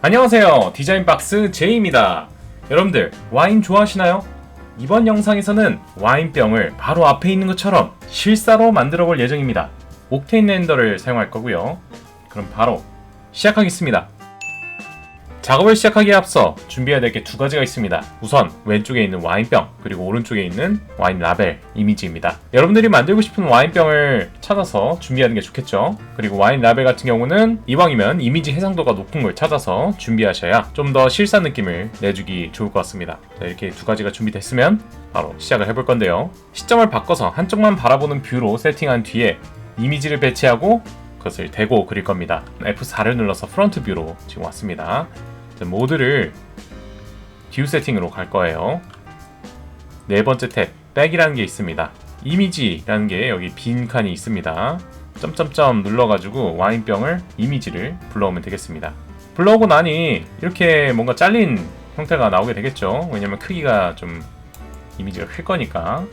안녕하세요. 디자인박스 제이입니다. 여러분들, 와인 좋아하시나요? 이번 영상에서는 와인병을 바로 앞에 있는 것처럼 실사로 만들어 볼 예정입니다. 옥테인 렌더를 사용할 거고요. 그럼 바로 시작하겠습니다. 작업을 시작하기에 앞서 준비해야 될 게 두 가지가 있습니다. 우선 왼쪽에 있는 와인병 그리고 오른쪽에 있는 와인 라벨 이미지입니다. 여러분들이 만들고 싶은 와인병을 찾아서 준비하는 게 좋겠죠. 그리고 와인 라벨 같은 경우는 이왕이면 이미지 해상도가 높은 걸 찾아서 준비하셔야 좀 더 실사 느낌을 내주기 좋을 것 같습니다. 자, 이렇게 두 가지가 준비됐으면 바로 시작을 해볼 건데요. 시점을 바꿔서 한쪽만 바라보는 뷰로 세팅한 뒤에 이미지를 배치하고 그것을 대고 그릴 겁니다. F4를 눌러서 프론트 뷰로 지금 왔습니다. 모드를 뷰 세팅으로 갈 거예요. 네 번째 탭, 백이라는 게 있습니다. 이미지라는 게 여기 빈 칸이 있습니다. 점점점 눌러가지고 와인병을 이미지를 불러오면 되겠습니다. 불러오고 나니 이렇게 뭔가 잘린 형태가 나오게 되겠죠. 왜냐면 크기가 좀 이미지가 클 거니까.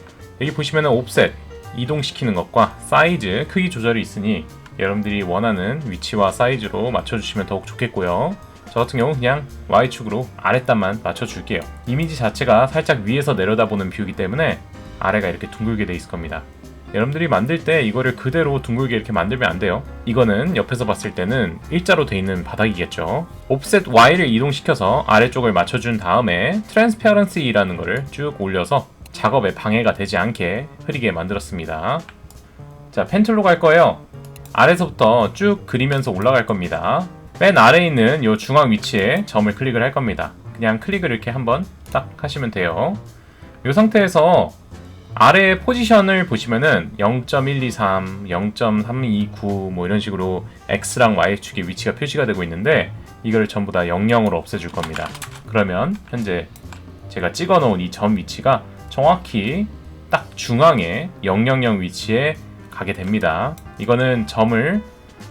여기 보시면은 옵셋 이동시키는 것과 사이즈 크기 조절이 있으니 여러분들이 원하는 위치와 사이즈로 맞춰주시면 더욱 좋겠고요. 저 같은 경우 그냥 Y축으로 아랫단만 맞춰줄게요. 이미지 자체가 살짝 위에서 내려다보는 뷰이기 때문에 아래가 이렇게 둥글게 돼 있을 겁니다. 여러분들이 만들 때 이거를 그대로 둥글게 이렇게 만들면 안 돼요. 이거는 옆에서 봤을 때는 일자로 돼 있는 바닥이겠죠. 옵셋 Y를 이동시켜서 아래쪽을 맞춰준 다음에 Transparency라는 거를 쭉 올려서 작업에 방해가 되지 않게 흐리게 만들었습니다. 자, 펜툴로 갈 거예요. 아래서부터 쭉 그리면서 올라갈 겁니다. 맨 아래에 있는 이 중앙 위치에 점을 클릭을 할 겁니다. 그냥 클릭을 이렇게 한번 딱 하시면 돼요. 이 상태에서 아래 포지션을 보시면은 0.123, 0.329 뭐 이런 식으로 X랑 Y축의 위치가 표시가 되고 있는데 이걸 전부 다 00으로 없애줄 겁니다. 그러면 현재 제가 찍어 놓은 이 점 위치가 정확히 딱 중앙에 000 위치에 가게 됩니다. 이거는 점을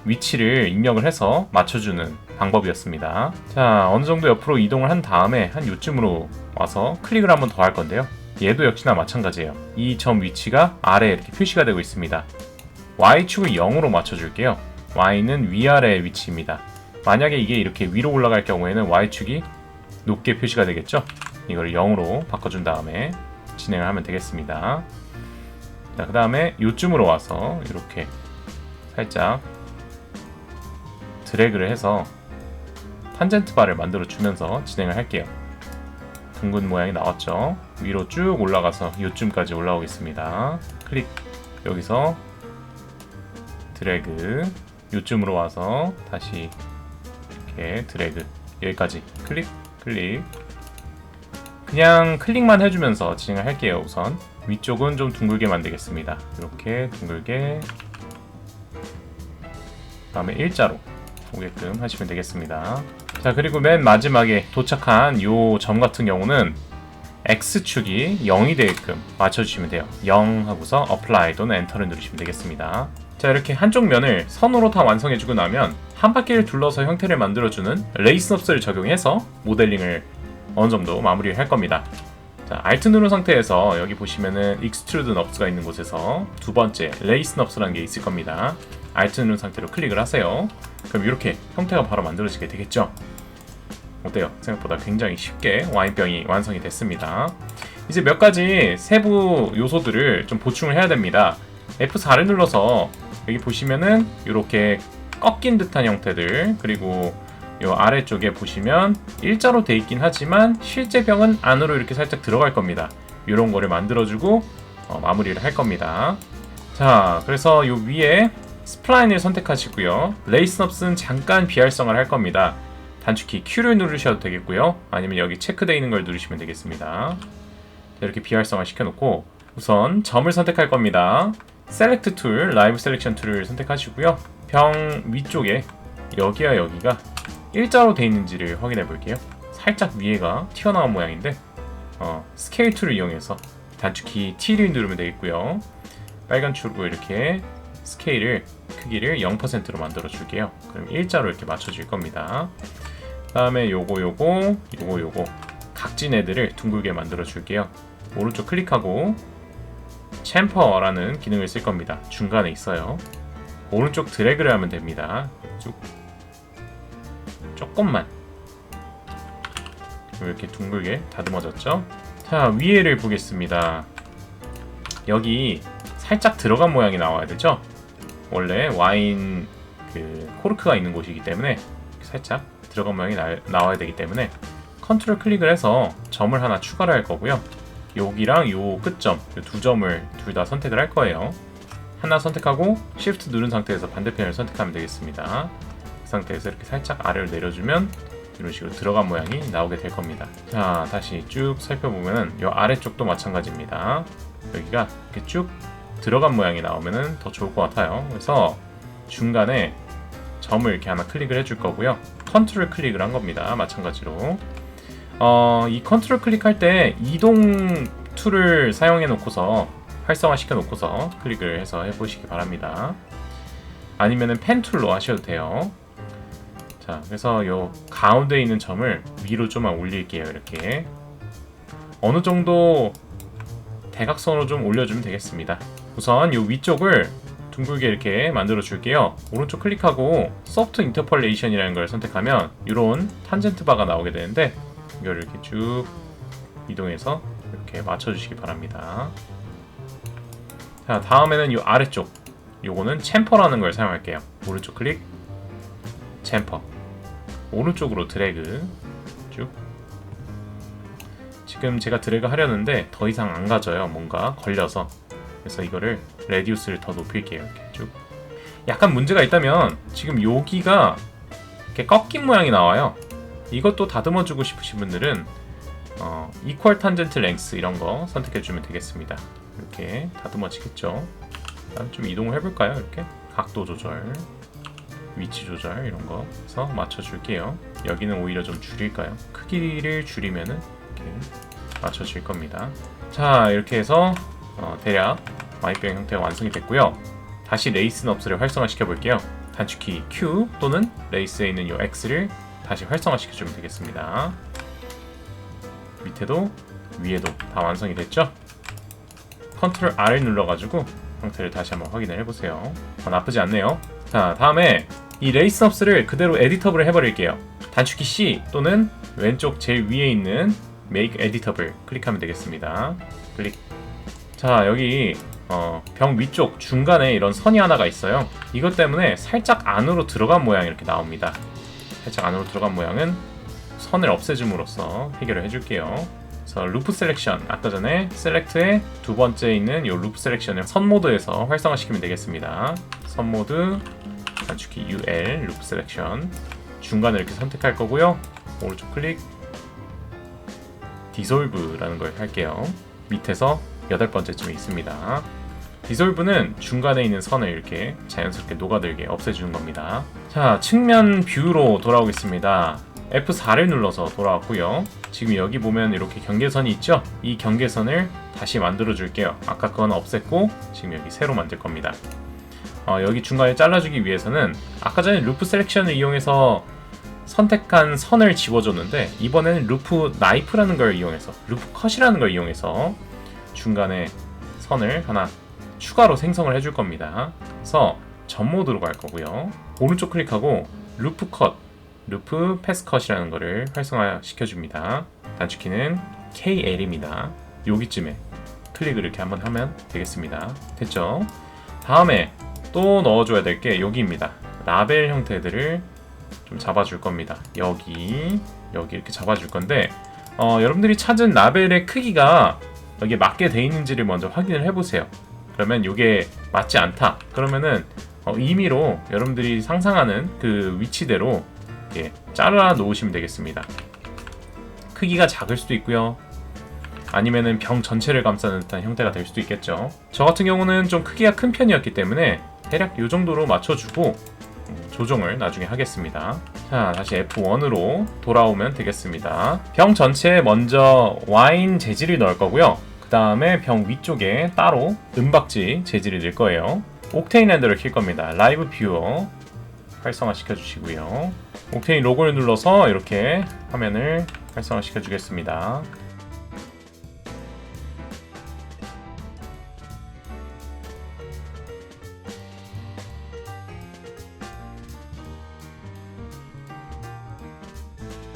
위치를 입력을 해서 맞춰주는 방법이었습니다. 자, 어느 정도 옆으로 이동을 한 다음에 한 요쯤으로 와서 클릭을 한번 더 할 건데요. 얘도 역시나 마찬가지예요. 이 점 위치가 아래에 이렇게 표시가 되고 있습니다. Y축을 0으로 맞춰줄게요. Y는 위아래 위치입니다. 만약에 이게 이렇게 위로 올라갈 경우에는 Y축이 높게 표시가 되겠죠? 이걸 0으로 바꿔준 다음에 진행을 하면 되겠습니다. 자, 그 다음에 요쯤으로 와서 이렇게 살짝 드래그를 해서 탄젠트 바를 만들어 주면서 진행을 할게요. 둥근 모양이 나왔죠? 위로 쭉 올라가서 요쯤까지 올라오겠습니다. 클릭. 여기서 드래그. 요쯤으로 와서 다시 이렇게 드래그. 여기까지. 클릭 클릭. 그냥 클릭만 해주면서 진행을 할게요 우선. 위쪽은 좀 둥글게 만들겠습니다. 이렇게 둥글게. 다음에 일자로 오게끔 하시면 되겠습니다. 자 그리고 맨 마지막에 도착한 요 점 같은 경우는 X축이 0이 되게끔 맞춰주시면 돼요. 0 하고서 Apply 또는 Enter를 누르시면 되겠습니다. 자 이렇게 한쪽 면을 선으로 다 완성해주고 나면 한 바퀴를 둘러서 형태를 만들어주는 레이스 넙스를 적용해서 모델링을 어느 정도 마무리를 할 겁니다. 자, Alt 누른 상태에서 여기 보시면은 Extrude 넙스가 있는 곳에서 두 번째 레이스 넙스라는 게 있을 겁니다. Alt 누른 상태로 클릭을 하세요. 그럼 이렇게 형태가 바로 만들어지게 되겠죠? 어때요? 생각보다 굉장히 쉽게 와인병이 완성이 됐습니다. 이제 몇 가지 세부 요소들을 좀 보충을 해야 됩니다. F4를 눌러서 여기 보시면은 이렇게 꺾인 듯한 형태들 그리고 요 아래쪽에 보시면 일자로 돼 있긴 하지만 실제 병은 안으로 이렇게 살짝 들어갈 겁니다. 이런 거를 만들어주고 어, 마무리를 할 겁니다. 자, 그래서 요 위에 스플라인을 선택하시고요. 레이스 넙스는 잠깐 비활성화를 할 겁니다. 단축키 Q를 누르셔도 되겠고요. 아니면 여기 체크되어 있는 걸 누르시면 되겠습니다. 이렇게 비활성화 시켜놓고 우선 점을 선택할 겁니다. 셀렉트 툴, 라이브 셀렉션 툴을 선택하시고요. 병 위쪽에 여기와 여기가 일자로 되어 있는지를 확인해 볼게요. 살짝 위에가 튀어나온 모양인데 어, 스케일 툴을 이용해서 단축키 T를 누르면 되겠고요. 빨간 축으로 이렇게 스케일을 크기를 0%로 만들어 줄게요. 그럼 일자로 이렇게 맞춰 줄 겁니다. 다음에 요거 요거 요거 요거 각진 애들을 둥글게 만들어 줄게요. 오른쪽 클릭하고 챔퍼라는 기능을 쓸 겁니다. 중간에 있어요. 오른쪽 드래그를 하면 됩니다. 쭉 조금만 이렇게 둥글게 다듬어졌죠? 자 위에를 보겠습니다. 여기 살짝 들어간 모양이 나와야 되죠? 원래 와인 그 코르크가 있는 곳이기 때문에 살짝 들어간 모양이 나, 나와야 되기 때문에 컨트롤 클릭을 해서 점을 하나 추가를 할 거고요. 여기랑 요 끝점 요 두 점을 둘 다 선택을 할 거예요. 하나 선택하고 Shift 누른 상태에서 반대편을 선택하면 되겠습니다. 그 상태에서 이렇게 살짝 아래로 내려주면 이런 식으로 들어간 모양이 나오게 될 겁니다. 자, 다시 쭉 살펴보면 이 아래쪽도 마찬가지입니다. 여기가 이렇게 쭉 들어간 모양이 나오면 더 좋을 것 같아요. 그래서 중간에 점을 이렇게 하나 클릭을 해줄 거고요. 컨트롤 클릭을 한 겁니다. 마찬가지로. 어, 이 컨트롤 클릭할 때 이동 툴을 사용해 놓고서 활성화 시켜 놓고서 클릭을 해서 해보시기 바랍니다. 아니면은 펜 툴로 하셔도 돼요. 자, 그래서 요 가운데 있는 점을 위로 좀만 올릴게요. 이렇게 어느 정도 대각선으로 좀 올려주면 되겠습니다. 우선 요 위쪽을 둥글게 이렇게 만들어 줄게요. 오른쪽 클릭하고 소프트 인터폴레이션이라는 걸 선택하면 이런 탄젠트 바가 나오게 되는데 이걸 이렇게 쭉 이동해서 이렇게 맞춰주시기 바랍니다. 자, 다음에는 이 아래쪽 요거는 챔퍼라는 걸 사용할게요. 오른쪽 클릭, 챔퍼. 오른쪽으로 드래그 쭉. 지금 제가 드래그 하려는데 더 이상 안 가져요. 뭔가 걸려서. 그래서 이거를 레디우스를 더 높일게요. 이렇게 쭉. 약간 문제가 있다면 지금 여기가 이렇게 꺾인 모양이 나와요. 이것도 다듬어주고 싶으신 분들은 어, 이퀄 탄젠트 랭스 이런 거 선택해 주면 되겠습니다. 이렇게 다듬어지겠죠. 좀 이동을 해볼까요? 이렇게 각도 조절, 위치 조절 이런 거 해서 맞춰줄게요. 여기는 오히려 좀 줄일까요? 크기를 줄이면은 이렇게 맞춰질 겁니다. 자 이렇게 해서 어, 대략 와이병 형태가 완성이 됐고요. 다시 레이스 넙스를 활성화시켜 볼게요. 단축키 Q 또는 레이스에 있는 이 X를 다시 활성화시켜 주면 되겠습니다. 밑에도 위에도 다 완성이 됐죠? 컨트롤 R을 눌러가지고 상태를 다시 한번 확인을 해보세요. 어, 나쁘지 않네요. 자, 다음에 이 레이스 넙스를 그대로 에디터블을 해버릴게요. 단축키 C 또는 왼쪽 제일 위에 있는 Make Editable 클릭하면 되겠습니다. 클릭. 자, 여기 어, 병 위쪽 중간에 이런 선이 하나가 있어요. 이것 때문에 살짝 안으로 들어간 모양이 이렇게 나옵니다. 살짝 안으로 들어간 모양은 선을 없애줌으로써 해결을 해줄게요. 그래서 루프 셀렉션 아까 전에 셀렉트의 두 번째 있는 이 루프 셀렉션을 선 모드에서 활성화시키면 되겠습니다. 선 모드 단축키 UL 루프 셀렉션 중간을 이렇게 선택할 거고요. 오른쪽 클릭 디솔브라는 걸 할게요. 밑에서 여덟 번째쯤에 있습니다. 디솔브는 중간에 있는 선을 이렇게 자연스럽게 녹아들게 없애주는 겁니다. 자, 측면 뷰로 돌아오겠습니다. F4를 눌러서 돌아왔고요. 지금 여기 보면 이렇게 경계선이 있죠? 이 경계선을 다시 만들어 줄게요. 아까 그건 없앴고 지금 여기 새로 만들 겁니다. 어, 여기 중간에 잘라주기 위해서는 아까 전에 루프 셀렉션을 이용해서 선택한 선을 지워줬는데 이번에는 루프 나이프라는 걸 이용해서 루프 컷이라는 걸 이용해서 중간에 선을 하나 추가로 생성을 해줄 겁니다. 그래서 전 모드로 갈 거고요. 오른쪽 클릭하고 루프 컷, 루프 패스 컷이라는 거를 활성화 시켜줍니다. 단축키는 KL입니다. 여기쯤에 클릭을 이렇게 한번 하면 되겠습니다. 됐죠? 다음에 또 넣어줘야 될 게 여기입니다. 라벨 형태들을 좀 잡아줄 겁니다. 여기, 여기 이렇게 잡아줄 건데, 어, 여러분들이 찾은 라벨의 크기가 여기에 맞게 돼 있는지를 먼저 확인을 해보세요. 그러면 이게 맞지 않다. 그러면은 어, 임의로 여러분들이 상상하는 그 위치대로 이렇게 잘라 놓으시면 되겠습니다. 크기가 작을 수도 있고요. 아니면은 병 전체를 감싸는 듯한 형태가 될 수도 있겠죠. 저 같은 경우는 좀 크기가 큰 편이었기 때문에 대략 이 정도로 맞춰주고 음, 조정을 나중에 하겠습니다. 자, 다시 F1으로 돌아오면 되겠습니다. 병 전체에 먼저 와인 재질을 넣을 거고요. 그 다음에 병 위쪽에 따로 은박지 재질을 넣을 거예요. 옥테인 핸들을 킬 겁니다. 라이브 뷰어 활성화 시켜주시고요. 옥테인 로고를 눌러서 이렇게 화면을 활성화 시켜주겠습니다.